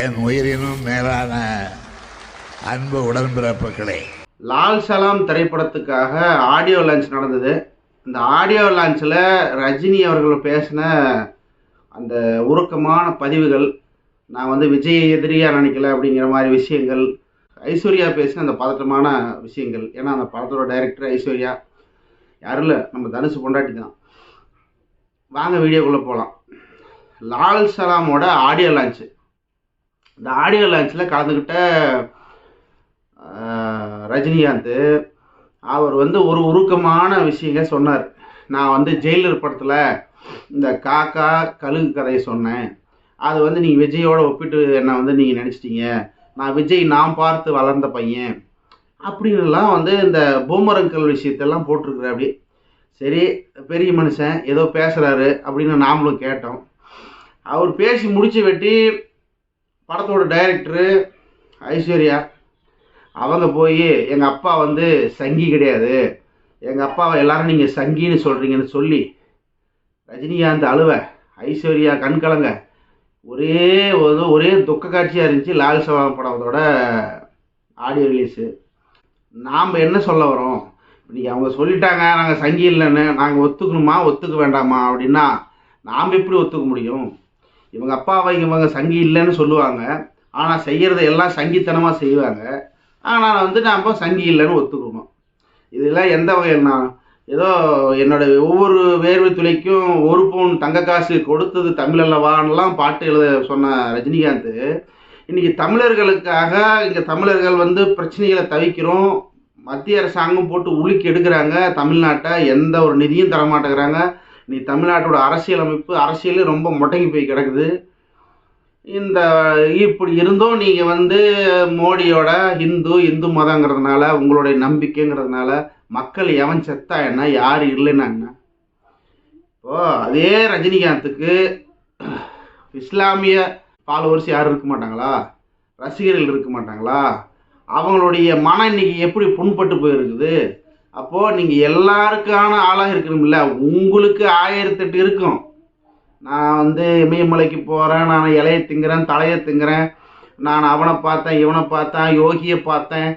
என் உயிரினும் மேலான அன்பு உடன்பிறப்புகளே. லால் சலாம் திரைப்படத்துக்காக ஆடியோ லான்ச் நடந்தது. இந்த ஆடியோ லான்ச்சில் ரஜினி அவர்கள் பேசின அந்த உருக்கமான பதிவுகள் நான் வந்து விஜய் எதிரியாக நினைக்கல அப்படிங்கிற மாதிரி விஷயங்கள் ஐஸ்வர்யா பேசின அந்த பதட்டமான விஷயங்கள். ஏன்னா அந்த படத்தோட டைரக்டர் ஐஸ்வர்யா யாரும் இல்லை நம்ம தனுசு கொண்டாட்டி தான். வாங்க வீடியோக்குள்ளே போகலாம் லால் சலாமோட ஆடியோ லான்ச்சு இந்த ஆடியோ லான்ச்சில் கலந்துக்கிட்ட ரஜினிகாந்த் அவர் வந்து ஒரு உருக்கமான விஷயங்க சொன்னார். நான் வந்து ஜெயிலர் படத்தில் இந்த காக்கா கழுகு கதையை சொன்னேன். அது வந்து நீங்கள் விஜயோட ஒப்பிட்டு என்னை வந்து நீங்கள் நினச்சிட்டீங்க? நான் விஜய் நான் பார்த்து வளர்ந்த பையன். அப்படின்லாம் வந்து இந்த பூமரங்கல் விஷயத்தெல்லாம் போட்டிருக்குற அப்படி சரி பெரிய மனுஷன் ஏதோ பேசுகிறாரு அப்படின்னு நாமளும் கேட்டோம். அவர் பேசி முடிச்சு வெட்டி படத்தோட டைரக்டரு ஐஸ்வர்யா. அவங்க போய் எங்கள் அப்பா வந்து சங்கி கிடையாது. எங்கள் அப்பாவை எல்லாரும் நீங்கள் சங்கின்னு சொல்கிறீங்கன்னு சொல்லி ரஜினிகாந்த் அழுவ. ஐஸ்வர்யா கண்கலங்க ஒரே ஒரு ஒரே துக்க காட்சியாக இருந்துச்சு லால் சவா படத்தோட ஆடியோ ரிலீஸு நாம் என்ன சொல்ல வரோம்? இன்றைக்கி அவங்க சொல்லிட்டாங்க நாங்கள் சங்கி இல்லைன்னு நாங்கள் ஒத்துக்கணுமா ஒத்துக்க வேண்டாமா அப்படின்னா நாம் எப்படி ஒத்துக்க முடியும்? இவங்க அப்பாவை இவங்க சங்கி இல்லைன்னு சொல்லுவாங்க. ஆனால் செய்கிறத எல்லாம் சங்கித்தனமாக செய்வாங்க. ஆனால் வந்து நாம் சங்கி இல்லைன்னு ஒத்துக்கணும். இதெல்லாம் எந்த வகையில்னா ஏதோ என்னோட ஒவ்வொரு வேர்வை துளைக்கும் ஒரு பவுன் தங்க காசு கொடுத்தது தமிழ் அல்லவான்லாம் பாட்டு எழுத சொன்ன ரஜினிகாந்த். இன்னைக்கு தமிழர்களுக்காக இங்கே தமிழர்கள் வந்து பிரச்சனைகளை தவிக்கிறோம். மத்திய அரசாங்கம் போட்டு உலுக்கி எடுக்கிறாங்க. தமிழ்நாட்டை எந்த ஒரு நிதியும் தரமாட்டேங்கிறாங்க. நீ தமிழ்நாட்டோட அரசியலமைப்பு அரசியலே ரொம்ப முடங்கி போய் கிடக்குது. இந்த இப்படி இருந்தும் நீங்கள் வந்து மோடியோட இந்து இந்து மதங்கிறதுனால உங்களுடைய நம்பிக்கைங்கிறதுனால மக்கள் எவன் செத்தா என்ன யார் இல்லைன்னா என்ன? இப்போ அதே ரஜினிகாந்துக்கு இஸ்லாமிய ஃபாலோவர்ஸ் யாரும் இருக்க மாட்டாங்களா? ரசிகர்கள் இருக்க மாட்டாங்களா? அவங்களுடைய மனம் இன்னைக்கு எப்படி புண்பட்டு போயிருக்குது? அப்போது நீங்கள் எல்லாருக்கான ஆளாக இருக்கணும்ல. உங்களுக்கு ஆயிரத்தெட்டு இருக்கும். நான் வந்து இமயமலைக்கு போகிறேன் நான் இலையை திங்குறேன் தலையை திங்குறேன் நான் அவனை பார்த்தேன் இவனை பார்த்தேன் யோகியை பார்த்தேன்.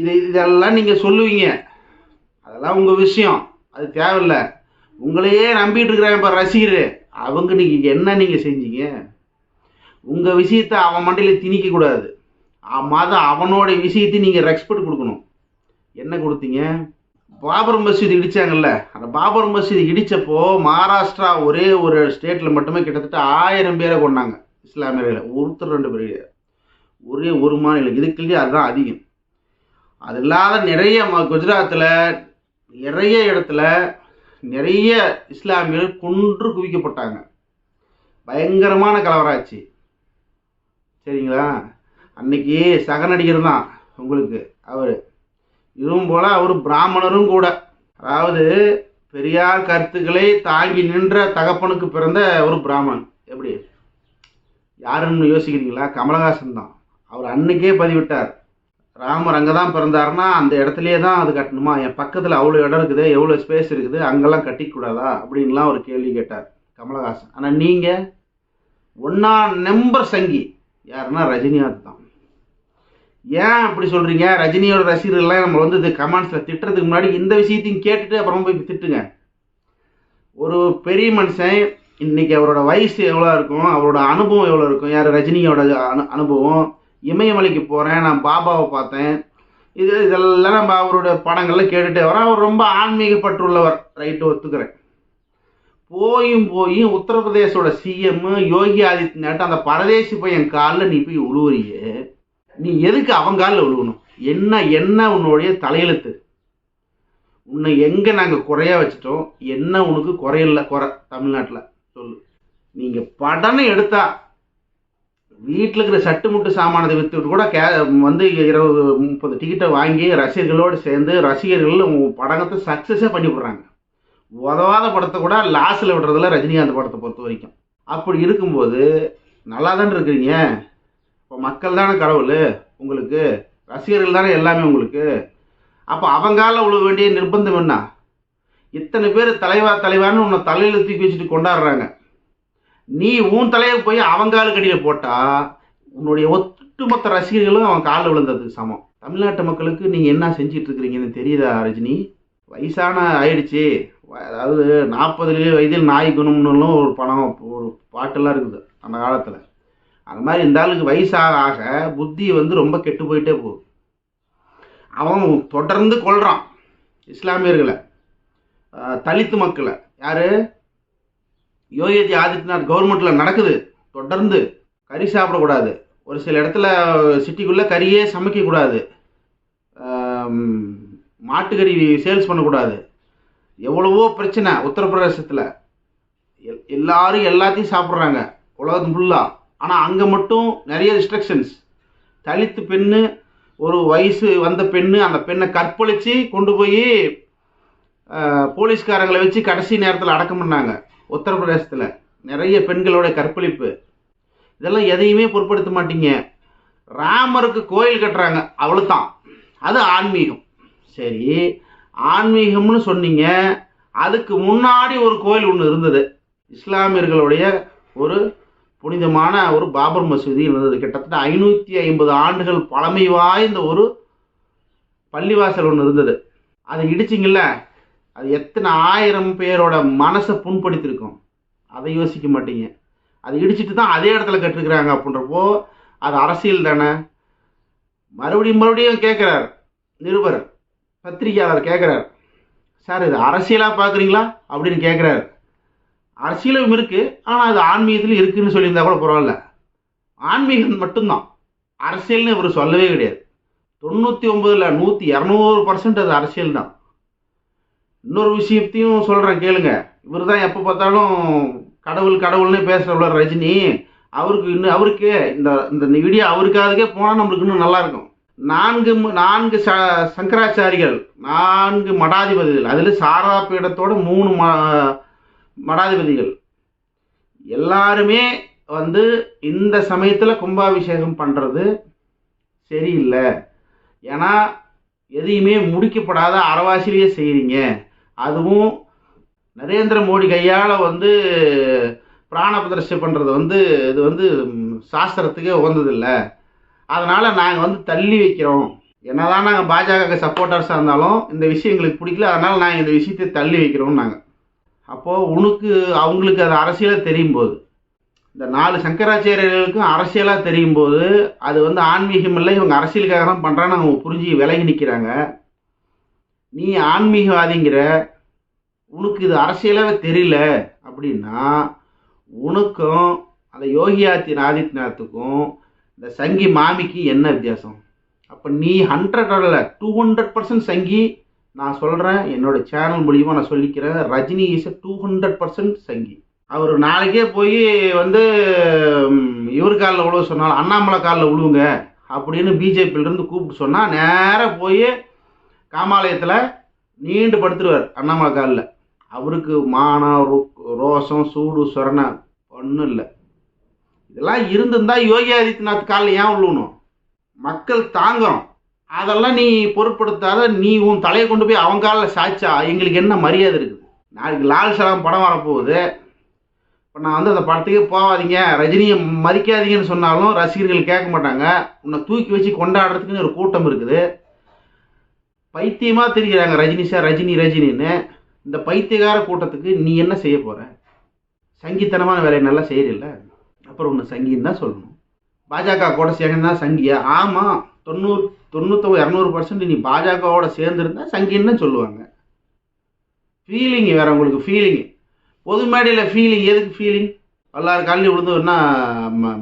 இது இதெல்லாம் நீங்கள் சொல்லுவீங்க. அதெல்லாம் உங்கள் விஷயம். அது தேவையில்ல. உங்களையே நம்பிட்டு இருக்கிறாங்க இப்போ ரசிகர். அவங்க நீங்கள் என்ன நீங்கள் செஞ்சீங்க? உங்கள் விஷயத்தை அவன் மண்டையில் திணிக்கக்கூடாது மதம் அவனோட விஷயத்தை நீங்கள் ரெஸ்பெக்ட் கொடுக்கணும். என்ன கொடுத்தீங்க? பாபர் மசீது இடித்தாங்கல்ல அந்த பாபர் மசீது இடித்தப்போ மகாராஷ்டிரா ஒரே ஒரு ஸ்டேட்டில் மட்டுமே கிட்டத்தட்ட ஆயிரம் பேரை கொண்டாங்க இஸ்லாமியர்களை ஒருத்தர் ரெண்டு பேர் கிடையாது. ஒரே ஒரு மாநிலம். இதுக்குள்ளேயே அதுதான் அதிகம். அது இல்லாத நிறைய ம- குஜராத்தில் நிறைய இடத்துல நிறைய இஸ்லாமியர்கள் கொன்று குவிக்கப்பட்டாங்க. பயங்கரமான கலவராச்சு. சரிங்களா? அன்னைக்கு சக நடிகர் தான் உங்களுக்கு அவர். இதுவும் போல அவர் பிராமணரும் கூட. அதாவது பெரியார் கருத்துக்களை தாங்கி நின்ற தகப்பனுக்கு பிறந்த ஒரு பிராமணன். எப்படி? யாருன்னு யோசிக்கிறீங்களா? கமலஹாசன் தான். அவர் அன்னைக்கே பதிவிட்டார். ராமர் அங்கே தான் பிறந்தாருன்னா அந்த இடத்துலையே தான் அது கட்டணுமா? என் பக்கத்தில் அவ்வளோ இடம் இருக்குது எவ்வளோ ஸ்பேஸ் இருக்குது அங்கெல்லாம் கட்டிக்கூடாதா? அப்படின்லாம் ஒரு கேள்வி கேட்டார் கமலஹாசன். ஆனால் நீங்கள் ஒன்றா நம்பர் சங்கி யாருன்னா ரஜினிகாந்த் தான். ஏன் அப்படி சொல்கிறீங்க ரஜினியோட ரசிகர்கள்லாம் நம்ம வந்து இது கமெண்ட்ஸில் திட்டுறதுக்கு முன்னாடி இந்த விஷயத்தையும் கேட்டுட்டு அப்புறம் போய் திட்டுங்க. ஒரு பெரிய மனுஷன் இன்னைக்கு அவரோட வயசு எவ்வளோ இருக்கும் அவரோட அனுபவம் எவ்வளோ இருக்கும் யார்? ரஜினியோட அனு அனுபவம். இமயமலைக்கு போகிறேன் நான் பாபாவை பார்த்தேன். இது இதெல்லாம் நம்ம அவரோட படங்கள்லாம் கேட்டுட்டே வரோம். அவர் ரொம்ப ஆன்மீகப்பற்றுள்ளவர். ரைட்டு ஒத்துக்கிறேன். போயும் போயும் உத்தரப்பிரதேசோட சிஎம் யோகி ஆதித்யநாத் அந்த பரதேசி பையன் காலில் நீ போய் உழுவுறியே. நீ எதுக்கு அவங்காலில் காலில் என்ன என்ன உன்னுடைய தலையெழுத்து? உன்னை எங்கே நாங்கள் குறையா வச்சுட்டோம்? என்ன உனக்கு குறையில்ல? குறை தமிழ்நாட்டில். சொல்லு. நீங்கள் படனை எடுத்தா வீட்டில் இருக்கிற சட்டு முட்டு சாமானத்தை விற்றுட்டு கூட கே வந்து இருபது முப்பது டிக்கெட்டை வாங்கி ரசிகர்களோடு சேர்ந்து ரசிகர்கள் உங்கள் படத்தை சக்ஸஸே பண்ணி விடுறாங்க. உதவாத படத்தை கூட லாஸில் விடுறதில்ல ரஜினிகாந்த் படத்தை பொறுத்த வரைக்கும். அப்படி இருக்கும்போது நல்லா தானே இருக்கிறீங்க? இப்போ மக்கள் தானே கடவுள்? உங்களுக்கு ரசிகர்கள் தானே எல்லாமே உங்களுக்கு? அப்போ அவங்கால உள்ள வேண்டிய நிர்பந்தம் என்ன? இத்தனை பேர் தலைவா தலைவான்னு உன்னை தலையில் தூக்கி வச்சுட்டு கொண்டாடுறாங்க. நீ உன் தலையை போய் அவங்காலு கடியில் போட்டால் உன்னுடைய ஒட்டுமொத்த ரசிகர்களும் அவன் காலில் விழுந்ததுக்கு சமம். தமிழ்நாட்டு மக்களுக்கு நீங்கள் என்ன செஞ்சிட்டு இருக்கிறீங்கன்னு தெரியுதா ரஜினி? வயசான ஆயிடுச்சு. அதாவது நாற்பது வயதில் நாய் குணம்னுலாம் ஒரு பணம் ஒரு பாட்டெல்லாம் இருக்குது அந்த காலத்தில். அது மாதிரி இந்த ஆளுக்கு வயசாக ஆக புத்தி வந்து ரொம்ப கெட்டு போயிட்டே போகுது. அவன் தொடர்ந்து கொள்கிறான் இஸ்லாமியர்களை. தலித்து மக்களை. யார்? யோகி ஆதித்யநாத் கவர்மெண்ட்டில் நடக்குது. தொடர்ந்து கறி சாப்பிடக்கூடாது. ஒரு சில இடத்துல சிட்டிக்குள்ளே கறியே சமைக்கக்கூடாது. மாட்டுக்கறி சேல்ஸ் பண்ணக்கூடாது. எவ்வளவோ பிரச்சனை உத்தரப்பிரதேசத்தில். எல் எல்லாரும் எல்லாத்தையும் சாப்பிட்றாங்க. உலகம் ஃபுல்லாக ஆனால் அங்கே மட்டும் நிறைய ரெஸ்ட்ரிக்ஷன்ஸ் தலித்து பெண்ணு ஒரு வயசு வந்த பெண்ணு அந்த பெண்ணை கற்பழித்து கொண்டு போய் போலீஸ்காரங்களை வச்சு கடைசி நேரத்தில் அடக்கம் பண்ணாங்க. உத்தரப்பிரதேசத்தில் நிறைய பெண்களோட கற்பழிப்பு. இதெல்லாம் எதையுமே பொருட்படுத்த மாட்டீங்க. ராமருக்கு கோயில் கட்டுறாங்க. அவ்வளோதான் அது ஆன்மீகம். சரி ஆன்மீகம்னு சொன்னீங்க. அதுக்கு முன்னாடி ஒரு கோயில் ஒன்று இருந்தது. இஸ்லாமியர்களுடைய ஒரு புனிதமான ஒரு பாபர் மசூதி இருந்தது. கிட்டத்தட்ட ஐநூற்றி ஐம்பது ஆண்டுகள் பழமை வாய்ந்த ஒரு பள்ளிவாசல் ஒன்று இருந்தது. அதை இடிச்சிங்கல்ல அது எத்தனை ஆயிரம் பேரோட மனசை புண்படுத்தியிருக்கும். அதை யோசிக்க மாட்டீங்க. அதை இடிச்சிட்டு தான் அதே இடத்துல கட்டிருக்கிறாங்க அப்படின்றப்போ அது அரசியல் தானே? மறுபடியும் மறுபடியும் கேட்குறார் நிருபர் பத்திரிகையாளர் கேட்குறார் சார் இது அரசியலாக பார்க்குறீங்களா அப்படின்னு கேட்குறாரு அரசியலும் இருக்குது ஆனால் அது ஆன்மீகத்தில் இருக்குன்னு சொல்லியிருந்தா கூட பரவாயில்ல. ஆன்மீகம் மட்டும்தான். அரசியல்னு இவர் சொல்லவே கிடையாது. தொண்ணூற்றி ஒம்பதில் நூற்றி இரநூறு பர்சன்ட் அது அரசியல் தான். இன்னொரு விஷயத்தையும் சொல்கிறேன் கேளுங்க. இவர் தான் எப்போ பார்த்தாலும் கடவுள் கடவுள்னே பேசுகிறவள ரஜினி. அவருக்கு இன்னும் அவருக்கே இந்த இந்த வீடியோ அவருக்காகவே போனால் நம்மளுக்கு இன்னும் நல்லா இருக்கும். நான்கு நான்கு ச சங்கராச்சாரிகள் நான்கு மடாதிபதிகள் அதில் சாரதா பீடத்தோட மூணு ம மடாதிபதிகள். எல்லாருமே வந்து இந்த சமயத்தில் கும்பாபிஷேகம் பண்ணுறது சரியில்லை. ஏன்னா எதையுமே முடிக்கப்படாத அறவாசிலேயே செய்கிறீங்க அதுவும் நரேந்திர மோடி கையால் வந்து பிராண பிரதிஷ்டை பண்ணுறது வந்து இது வந்து சாஸ்திரத்துக்கே உகந்ததில்லை. அதனால் நாங்கள் வந்து தள்ளி வைக்கிறோம். என்னதான் நாங்கள் பாஜக சப்போர்ட்டர்ஸாக இருந்தாலும் இந்த விஷயம் எங்களுக்கு பிடிக்கல. அதனால் நாங்கள் இந்த விஷயத்தை தள்ளி வைக்கிறோம் நாங்கள் அப்போது உனக்கு அவங்களுக்கு அது அரசியலாக தெரியும் போது இந்த நாலு சங்கராச்சாரியர்களுக்கும் அரசியலாக தெரியும் போது அது வந்து ஆன்மீகம் இல்லை இவங்க அரசியலுக்காக தான் பண்ணுறான்னு அவங்க புரிஞ்சு விலகி நிற்கிறாங்க நீ ஆன்மீகவாதிங்கிற உனக்கு இது அரசியலாகவே தெரியல அப்படின்னா உனக்கும் அந்த யோகி ஆதி ஆதித்யநாத்துக்கும் இந்த சங்கி மாமிக்கு என்ன வித்தியாசம்? அப்போ நீ ஹண்ட்ரட் அல்ல டூ ஹண்ட்ரட் பர்சன்ட் சங்கி நான் சொல்கிறேன் என்னோட சேனல் மூலியமாக நான் சொல்லிக்கிறேன் Rajini is two hundred percent Sanghi. அவர் நாளைக்கே போய் வந்து இவர் காலில் விழுவ சொன்னாலும் அண்ணாமலை காலில் விழுவுங்க அப்படின்னு பிஜேபியிலேருந்து கூப்பிட்டு சொன்னால் நேராக போய் காமாலயத்தில் நீண்டு படுத்துருவார் அண்ணாமலை காலில். அவருக்கு மானம் ரோசம் சூடு சொரணை ஒன்றும் இல்லை. இதெல்லாம் இருந்திருந்தால் யோகி ஆதித்யநாத் காலில் ஏன் விழுவணும் மக்கள் தாங்குறோம். அதெல்லாம் நீ பொருட்படுத்தாத நீ உன் தலையை கொண்டு போய் அவங்கால காலில் சாய்ச்சா எங்களுக்கு என்ன மரியாதை இருக்குது நாளைக்கு லால் சலாம் படம் வரப்போகுது இப்போ நான் வந்து அந்த படத்துக்கே போகாதீங்க. ரஜினியை மதிக்காதீங்கன்னு சொன்னாலும் ரசிகர்கள் கேட்க மாட்டாங்க. உன்னை தூக்கி வச்சு கொண்டாடுறதுக்குன்னு ஒரு கூட்டம் இருக்குது. பைத்தியமாக தெரிகிறாங்க ரஜினி சார் ரஜினி ரஜினின்னு. இந்த பைத்தியகார கூட்டத்துக்கு நீ என்ன செய்ய போகிற சங்கித்தனமான வேலையை நல்லா செய்யறில்ல? அப்புறம் ஒன்று சங்கின்னு தான் சொல்லணும். பாஜக கூட சேர்ந்தா சங்கியா? ஆமாம் தொண்ணூறு தொண்ணூத்தொம்பது இரநூறு பர்சன்ட் நீ பாஜகவோட சேர்ந்துருந்தா சங்கின்னு சொல்லுவாங்க. ஃபீலிங் வேற உங்களுக்கு ஃபீலிங் பொது மேடையில் ஃபீலிங் எதுக்கு ஃபீலிங் எல்லாரும் காலையில் விழுந்துன்னா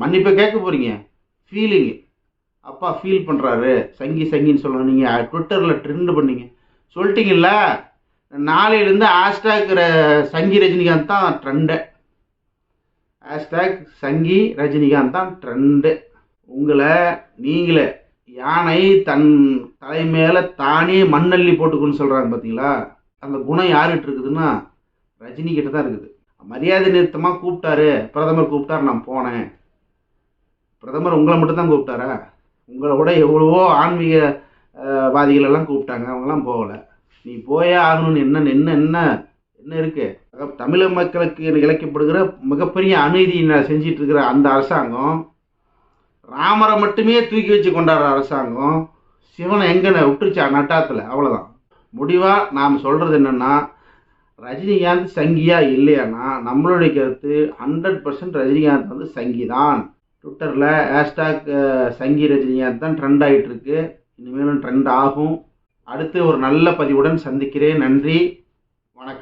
மன்னிப்பை கேட்க போகிறீங்க ஃபீலிங் அப்பா ஃபீல் பண்ணுறாரு சங்கி சங்கின்னு சொல்லணும் நீங்கள் ட்விட்டரில் ட்ரெண்ட் பண்ணீங்க. சொல்லிட்டீங்கல்ல? நாளையிலேருந்து ஹேஷ்டேக் சங்கி ரஜினிகாந்த் தான் ட்ரெண்டு ஹேஷ்டேக் சங்கி ரஜினிகாந்த் தான் ட்ரெண்டு உங்களை நீங்களே யானை தன் தலை மேலே தானே மண்ணள்ளி போட்டுக்குன்னு சொல்கிறாங்க பார்த்தீங்களா அந்த குணம் யார்கிட்ட இருக்குதுன்னா ரஜினி கிட்ட தான் இருக்குது. மரியாதை நிறுத்தமாக கூப்பிட்டாரு. பிரதமர் கூப்பிட்டாரு நான் போனேன். பிரதமர் உங்களை மட்டும்தான் கூப்பிட்டாரா? உங்களை விட எவ்வளவோ ஆன்மீக வாதிகளெல்லாம் கூப்பிட்டாங்க. அவங்கெல்லாம் போகலை. நீ போயே ஆகணும்னு என்ன என்ன என்ன என்ன இருக்குது தமிழக மக்களுக்கு இழைக்கப்படுகிற மிகப்பெரிய அநீதி செஞ்சிட்டு இருக்கிற அந்த அரசாங்கம் ராமரை மட்டுமே தூக்கி வச்சு கொண்டாடுற அரசாங்கம் சிவனை எங்கன விட்டுருச்சா நட்டாத்தில்? அவ்வளோதான் முடிவாக நாம் சொல்கிறது என்னென்னா ரஜினிகாந்த் சங்கியா இல்லையானா நம்மளுடைய கருத்து ஹண்ட்ரட் பர்சன்ட் ரஜினிகாந்த் வந்து சங்கி தான் ட்விட்டரில் ஹேஷ்டாக் சங்கி ரஜினிகாந்த் தான் ட்ரெண்ட் ஆகிட்டு இருக்கு இனிமேலும் ட்ரெண்ட் ஆகும். அடுத்து ஒரு நல்ல பதிவுடன் சந்திக்கிறேன். நன்றி.